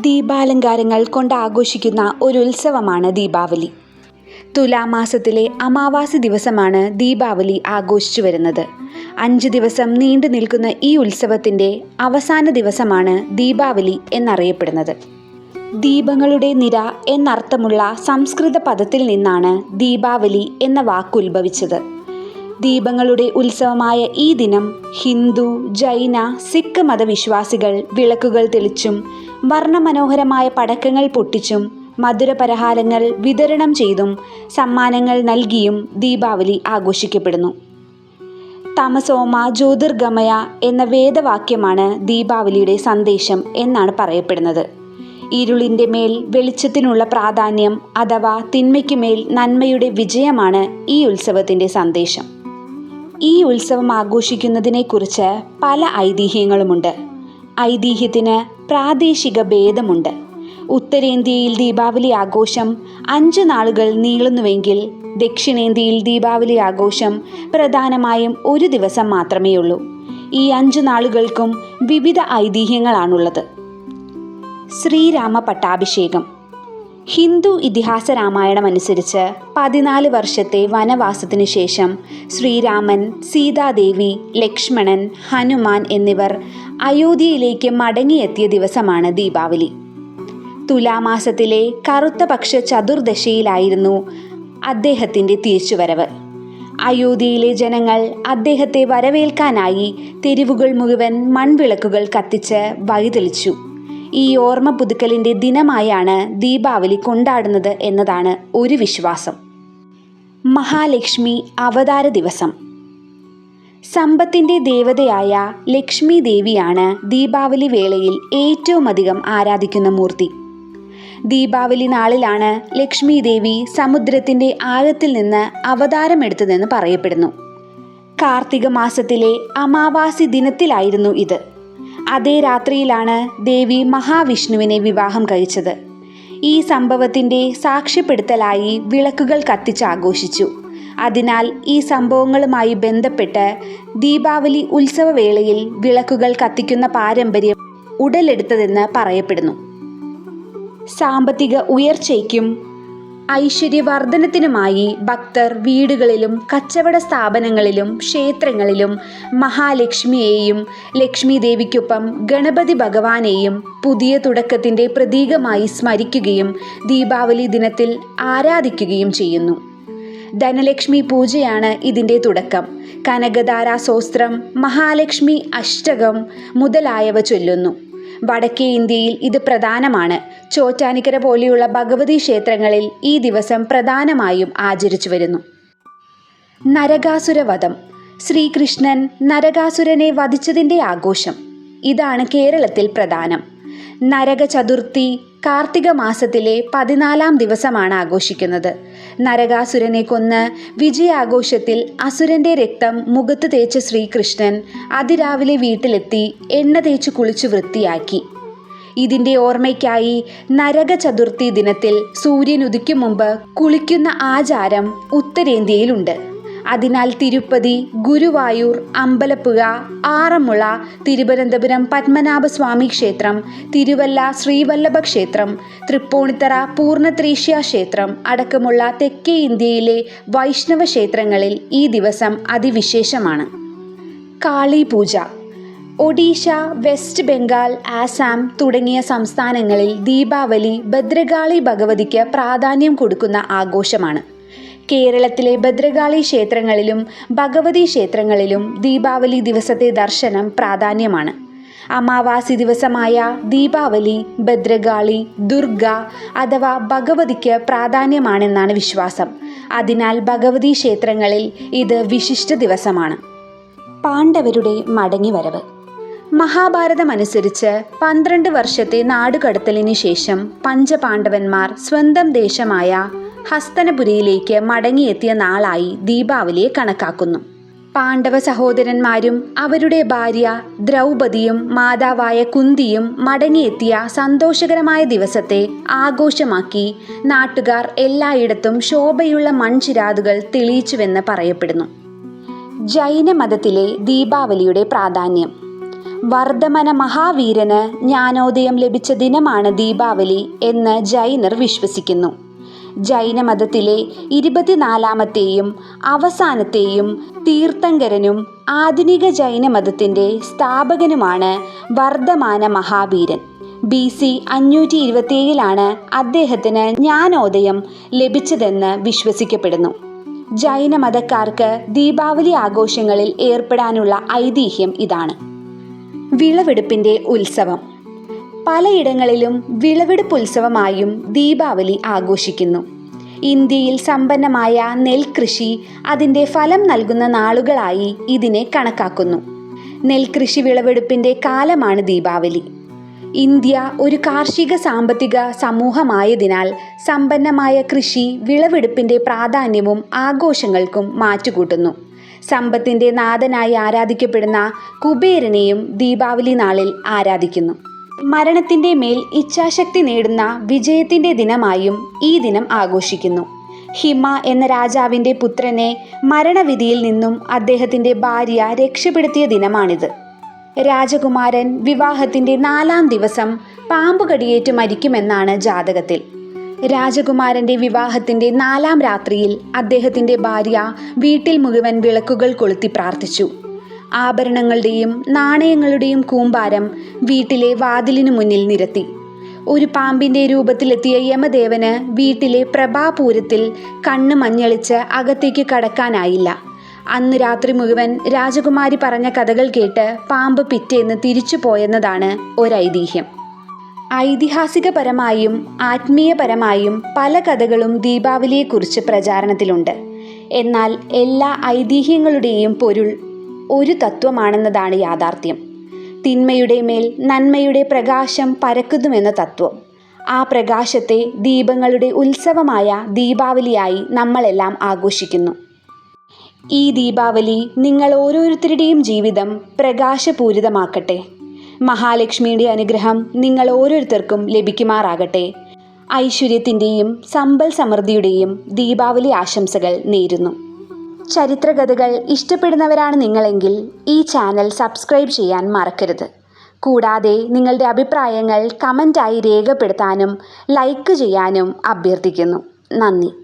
ദീപാലങ്കാരങ്ങൾ കൊണ്ട് ആഘോഷിക്കുന്ന ഒരു ഉത്സവമാണ് ദീപാവലി. തുലാമാസത്തിലെ അമാവാസി ദിവസമാണ് ദീപാവലി ആഘോഷിച്ചു വരുന്നത്. അഞ്ച് ദിവസം നീണ്ടു നിൽക്കുന്ന ഈ ഉത്സവത്തിന്റെ അവസാന ദിവസമാണ് ദീപാവലി എന്നറിയപ്പെടുന്നത്. ദീപങ്ങളുടെ നിര എന്നർത്ഥമുള്ള സംസ്കൃത പദത്തിൽ നിന്നാണ് ദീപാവലി എന്ന വാക്ക് ഉത്ഭവിച്ചത്. ദീപങ്ങളുടെ ഉത്സവമായ ഈ ദിനം ഹിന്ദു ജൈന സിഖ് മതവിശ്വാസികൾ വിളക്കുകൾ തെളിച്ചും വർണമനോഹരമായ പടക്കങ്ങൾ പൊട്ടിച്ചും മധുരപരഹാരങ്ങൾ വിതരണം ചെയ്തും സമ്മാനങ്ങൾ നൽകിയും ദീപാവലി ആഘോഷിക്കപ്പെടുന്നു. തമസോമ ജ്യോതിർഗമയ എന്ന വേദവാക്യമാണ് ദീപാവലിയുടെ സന്ദേശം എന്നാണ് പറയപ്പെടുന്നത്. ഇരുളിന്റെ മേൽ വെളിച്ചത്തിനുള്ള പ്രാധാന്യം അഥവാ തിന്മയ്ക്കുമേൽ നന്മയുടെ വിജയമാണ് ഈ ഉത്സവത്തിന്റെ സന്ദേശം. ഈ ഉത്സവം ആഘോഷിക്കുന്നതിനെക്കുറിച്ച് പല ഐതിഹ്യങ്ങളുമുണ്ട്. ഐതിഹ്യത്തിന് പ്രാദേശിക ഭേദമുണ്ട്. ഉത്തരേന്ത്യയിൽ ദീപാവലി ആഘോഷം അഞ്ച് നാളുകൾ നീളുന്നുവെങ്കിൽ ദക്ഷിണേന്ത്യയിൽ ദീപാവലി ആഘോഷം പ്രധാനമായും ഒരു ദിവസം മാത്രമേ ഉള്ളൂ ഈ അഞ്ചു നാളുകൾക്കും വിവിധ ഐതിഹ്യങ്ങളാണുള്ളത്. ശ്രീരാമ പട്ടാഭിഷേകം. ഹിന്ദു ഇതിഹാസ രാമായണം അനുസരിച്ച് പതിനാല് വർഷത്തെ വനവാസത്തിനു ശേഷം ശ്രീരാമൻ സീതാദേവി ലക്ഷ്മണൻ ഹനുമാൻ എന്നിവർ അയോധ്യയിലേക്ക് മടങ്ങിയെത്തിയ ദിവസമാണ് ദീപാവലി. തുലാമാസത്തിലെ കറുത്ത പക്ഷ ചതുർദശയിലായിരുന്നു അദ്ദേഹത്തിന്റെ തിരിച്ചുവരവ്. അയോധ്യയിലെ ജനങ്ങൾ അദ്ദേഹത്തെ വരവേൽക്കാനായി തെരുവുകൾ മുഴുവൻ മൺവിളക്കുകൾ കത്തിച്ച് വഴിതെളിച്ചു. ഈ ഓർമ്മ പുതുക്കലിന്റെ ദിനമായാണ് ദീപാവലി കൊണ്ടാടുന്നത് എന്നതാണ് ഒരു വിശ്വാസം. മഹാലക്ഷ്മി അവതാര ദിവസം. സമ്പത്തിന്റെ ദേവതയായ ലക്ഷ്മി ദേവിയാണ് ദീപാവലി വേളയിൽ ഏറ്റവും അധികം ആരാധിക്കുന്ന മൂർത്തി. ദീപാവലി നാളിലാണ് ലക്ഷ്മി ദേവി സമുദ്രത്തിന്റെ ആഴത്തിൽ നിന്ന് അവതാരമെടുത്തതെന്ന് പറയപ്പെടുന്നു. കാർത്തിക മാസത്തിലെ അമാവാസി ദിനത്തിലായിരുന്നു ഇത്. അതേ രാത്രിയിലാണ് ദേവി മഹാവിഷ്ണുവിനെ വിവാഹം കഴിച്ചത്. ഈ സംഭവത്തിന്റെ സാക്ഷ്യപ്പെടുത്തലായി വിളക്കുകൾ കത്തിച്ച് ആഘോഷിച്ചു അതിനാൽ ഈ സംഭവങ്ങളുമായി ബന്ധപ്പെട്ട് ദീപാവലി ഉത്സവവേളയിൽ വിളക്കുകൾ കത്തിക്കുന്ന പാരമ്പര്യം ഉടലെടുത്തതെന്ന് പറയപ്പെടുന്നു. സാമ്പത്തിക ഉയർച്ചയ്ക്കും ഐശ്വര്യവർദ്ധനത്തിനുമായി ഭക്തർ വീടുകളിലും കച്ചവട സ്ഥാപനങ്ങളിലും ക്ഷേത്രങ്ങളിലും മഹാലക്ഷ്മിയെയും ലക്ഷ്മി ദേവിക്കൊപ്പം ഗണപതി ഭഗവാനെയും പുതിയ തുടക്കത്തിന്റെ പ്രതീകമായി സ്മരിക്കുകയും ദീപാവലി ദിനത്തിൽ ആരാധിക്കുകയും ചെയ്യുന്നു. ധനലക്ഷ്മി പൂജയാണ് ഇതിന്റെ തുടക്കം. കനകധാരാസോസ്ത്രം മഹാലക്ഷ്മി അഷ്ടകം മുതലായവ ചൊല്ലുന്നു. വടക്കേ ഇന്ത്യയിൽ ഇത് പ്രധാനമാണ്. ചോറ്റാനിക്കര പോലെയുള്ള ഭഗവതി ക്ഷേത്രങ്ങളിൽ ഈ ദിവസം പ്രധാനമായും ആചരിച്ചു വരുന്നു. നരകാസുരവധം. ശ്രീകൃഷ്ണൻ നരകാസുരനെ വധിച്ചതിന്റെ ആഘോഷം. ഇതാണ് കേരളത്തിൽ പ്രധാനം. നരക ചതുർത്ഥി കാർത്തിക മാസത്തിലെ പതിനാലാം ദിവസമാണ് ആഘോഷിക്കുന്നത്. നരകാസുരനെ കൊന്ന് വിജയാഘോഷത്തിൽ അസുരന്റെ രക്തം മുഖത്ത് തേച്ച ശ്രീകൃഷ്ണൻ അതിരാവിലെ വീട്ടിലെത്തി എണ്ണ തേച്ച് കുളിച്ചു വൃത്തിയാക്കി. ഇതിന്റെ ഓർമ്മയ്ക്കായി നരക ചതുർത്ഥി ദിനത്തിൽ സൂര്യൻ ഉദിക്കും മുമ്പ് കുളിക്കുന്ന ആചാരം ഉത്തരേന്ത്യയിലുണ്ട്. അതിനാൽ തിരുപ്പതി ഗുരുവായൂർ അമ്പലപ്പുഴ ആറന്മുള തിരുവനന്തപുരം പത്മനാഭസ്വാമി ക്ഷേത്രം തിരുവല്ല ശ്രീവല്ലഭ ക്ഷേത്രം തൃപ്പൂണിത്തറ പൂർണത്രീഷ്യ ക്ഷേത്രം അടക്കമുള്ള തെക്കേ ഇന്ത്യയിലെ വൈഷ്ണവ ക്ഷേത്രങ്ങളിൽ ഈ ദിവസം അതിവിശേഷമാണ്. കാളി പൂജ. ഒഡീഷ വെസ്റ്റ് ബംഗാൾ ആസാം തുടങ്ങിയ സംസ്ഥാനങ്ങളിൽ ദീപാവലി ഭദ്രകാളി ഭഗവതിക്ക് പ്രാധാന്യം കൊടുക്കുന്ന ആഘോഷമാണ്. കേരളത്തിലെ ഭദ്രകാളി ക്ഷേത്രങ്ങളിലും ഭഗവതി ക്ഷേത്രങ്ങളിലും ദീപാവലി ദിവസത്തെ ദർശനം പ്രാധാന്യമാണ്. അമാവാസി ദിവസമായ ദീപാവലി ഭദ്രകാളി ദുർഗ അഥവാ ഭഗവതിക്ക് പ്രാധാന്യമാണെന്നാണ് വിശ്വാസം. അതിനാൽ ഭഗവതി ക്ഷേത്രങ്ങളിൽ ഇത് വിശിഷ്ട ദിവസമാണ്. പാണ്ഡവരുടെ മടങ്ങിവരവ്. മഹാഭാരതം അനുസരിച്ച് പന്ത്രണ്ട് വർഷത്തെ നാടുകടത്തലിന് ശേഷം പഞ്ചപാണ്ഡവന്മാർ സ്വന്തം ദേശമായ ഹസ്തനപുരിയിലേക്ക് മടങ്ങിയെത്തിയ നാളായി ദീപാവലിയെ കണക്കാക്കുന്നു. പാണ്ഡവ സഹോദരന്മാരും അവരുടെ ഭാര്യ ദ്രൗപദിയും മാതാവായ കുന്തിയും മടങ്ങിയെത്തിയ സന്തോഷകരമായ ദിവസത്തെ ആഘോഷമാക്കി നാട്ടുകാർ എല്ലായിടത്തും ശോഭയുള്ള മൺചിരാതുകൾ തെളിയിച്ചുവെന്ന് പറയപ്പെടുന്നു. ജൈന മതത്തിലെ ദീപാവലിയുടെ പ്രാധാന്യം. വർദ്ധമന മഹാവീരന് ജ്ഞാനോദയം ലഭിച്ച ദിനമാണ് ദീപാവലി എന്ന് ജൈനർ വിശ്വസിക്കുന്നു. ജൈനമതത്തിലെ ഇരുപത്തിനാലാമത്തെയും അവസാനത്തെയും തീർത്ഥങ്കരനും ആധുനിക ജൈനമതത്തിന്റെ സ്ഥാപകനുമാണ് വർദ്ധമാന മഹാവീരൻ. ബി സി അഞ്ഞൂറ്റി ഇരുപത്തിയേഴിലാണ് അദ്ദേഹത്തിന് ജ്ഞാനോദയം ലഭിച്ചതെന്ന് വിശ്വസിക്കപ്പെടുന്നു. ജൈനമതക്കാർക്ക് ദീപാവലി ആഘോഷങ്ങളിൽ ഏർപ്പെടാനുള്ള ഐതിഹ്യം ഇതാണ്. വിളവെടുപ്പിന്റെ ഉത്സവം. പലയിടങ്ങളിലും വിളവെടുപ്പ് ഉത്സവമായും ദീപാവലി ആഘോഷിക്കുന്നു. ഇന്ത്യയിൽ സമ്പന്നമായ നെൽകൃഷി അതിന്റെ ഫലം നൽകുന്ന നാളുകളായി ഇതിനെ കണക്കാക്കുന്നു. നെൽകൃഷി വിളവെടുപ്പിന്റെ കാലമാണ് ദീപാവലി. ഇന്ത്യ ഒരു കാർഷിക സാമ്പത്തിക സമൂഹമായതിനാൽ സമ്പന്നമായ കൃഷി വിളവെടുപ്പിന്റെ പ്രാധാന്യവും ആഘോഷങ്ങൾക്കും മാറ്റുകൂട്ടുന്നു. സമ്പത്തിന്റെ നാഥനായി ആരാധിക്കപ്പെടുന്ന കുബേരനെയും ദീപാവലി നാളിൽ ആരാധിക്കുന്നു. മരണത്തിന്റെ മേൽ ഇച്ഛാശക്തി നേടുന്ന വിജയത്തിന്റെ ദിനമായും ഈ ദിനം ആഘോഷിക്കുന്നു. ഹിമ എന്ന രാജാവിന്റെ പുത്രനെ മരണവിധിയിൽ നിന്നും അദ്ദേഹത്തിന്റെ ഭാര്യ രക്ഷപ്പെടുത്തിയ ദിനമാണിത്. രാജകുമാരൻ വിവാഹത്തിന്റെ നാലാം ദിവസം പാമ്പ് കടിയേറ്റ് മരിക്കുമെന്നാണ് ജാതകത്തിൽ. രാജകുമാരന്റെ വിവാഹത്തിന്റെ നാലാം രാത്രിയിൽ അദ്ദേഹത്തിന്റെ ഭാര്യ വീട്ടിൽ മുഴുവൻ വിളക്കുകൾ കൊളുത്തി പ്രാർത്ഥിച്ചു. ആഭരണങ്ങളുടെയും നാണയങ്ങളുടെയും കൂമ്പാരം വീട്ടിലെ വാതിലിനു മുന്നിൽ നിരത്തി. ഒരു പാമ്പിന്റെ രൂപത്തിലെത്തിയ യമദേവന് വീട്ടിലെ പ്രഭാപൂരത്തിൽ കണ്ണ് മഞ്ഞളിച്ച് അകത്തേക്ക് കടക്കാനായില്ല. അന്ന് രാത്രി മുഴുവൻ രാജകുമാരി പറഞ്ഞ കഥകൾ കേട്ട് പാമ്പ് പിറ്റേന്ന് തിരിച്ചു പോയെന്നതാണ് ഒരൈതിഹ്യം. ഐതിഹാസികപരമായും ആത്മീയപരമായും പല കഥകളും ദീപാവലിയെക്കുറിച്ച് പ്രചാരണത്തിലുണ്ട്. എന്നാൽ എല്ലാ ഐതിഹ്യങ്ങളുടെയും പൊരുൾ ഒരു തത്വമാണെന്നതാണ് യാഥാർത്ഥ്യം. തിന്മയുടെ മേൽ നന്മയുടെ പ്രകാശം പരക്കുന്നുവെന്ന തത്വം. ആ പ്രകാശത്തെ ദീപങ്ങളുടെ ഉത്സവമായ ദീപാവലിയായി നമ്മളെല്ലാം ആഘോഷിക്കുന്നു. ഈ ദീപാവലി നിങ്ങൾ ഓരോരുത്തരുടെയും ജീവിതം പ്രകാശപൂരിതമാക്കട്ടെ. മഹാലക്ഷ്മിയുടെ അനുഗ്രഹം നിങ്ങൾ ഓരോരുത്തർക്കും ലഭിക്കുമാറാകട്ടെ. ഐശ്വര്യത്തിന്റെയും സമ്പൽ സമൃദ്ധിയുടെയും ദീപാവലി ആശംസകൾ നേരുന്നു. ചരിത്രകഥകൾ ഇഷ്ടപ്പെടുന്നവരാണ് നിങ്ങളെങ്കിൽ ഈ ചാനൽ സബ്സ്ക്രൈബ് ചെയ്യാൻ മറക്കരുത്. കൂടാതെ നിങ്ങളുടെ അഭിപ്രായങ്ങൾ കമന്റായി രേഖപ്പെടുത്താനും ലൈക്ക് ചെയ്യാനും അഭ്യർത്ഥിക്കുന്നു. നന്ദി.